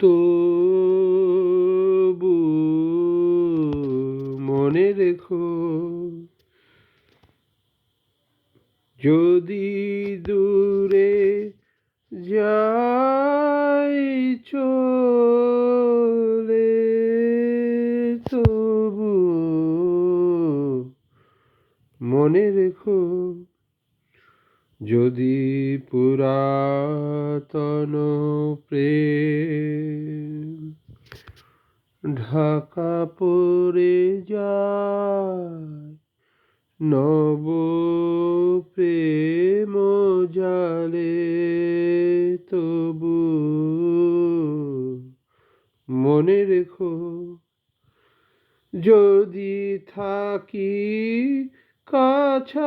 তবু মনে রেখো যদি দূরে যাই চলে তবু মনে রেখো। যদি পুরাতন প্রেম ঢাকা পড়ে যায় নব প্রেম জালে তবু মনে রেখো যদি থাকি কাছাকাছি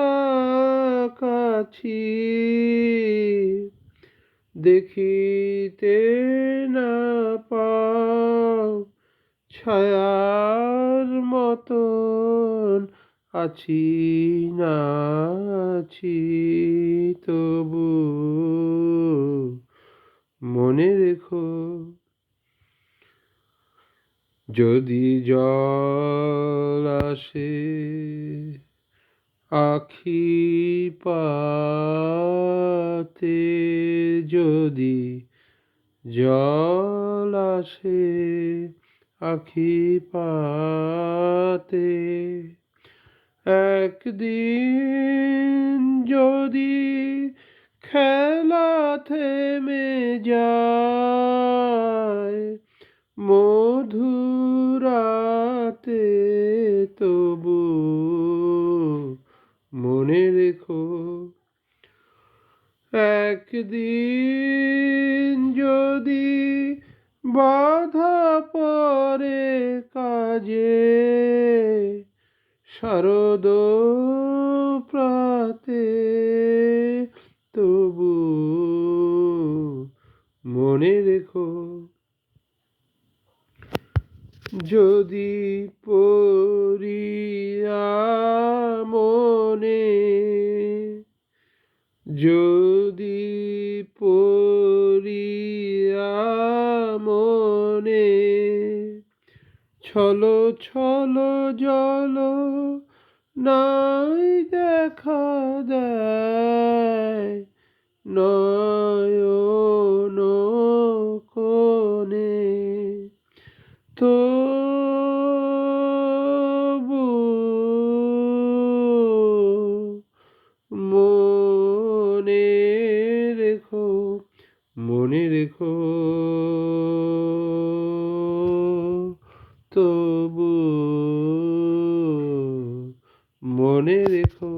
দেখিতে না পাও ছায়ার মতন আছি না আছি। তবু মনে রেখো, যদি জল আসে আখি পাতে যদি জল আসে আখি পাতে একদিন যদি খেলা থেমে যায় মনে রেখো একদিন যদি বাধা পরে কাজে শারদ প্রাতে তবু মনে রেখো যদি পড়িয়া যদি পড়িয়া মনে ছলো জল নাই দেখা দেয় মনে রেখো। তবু মনে রেখো।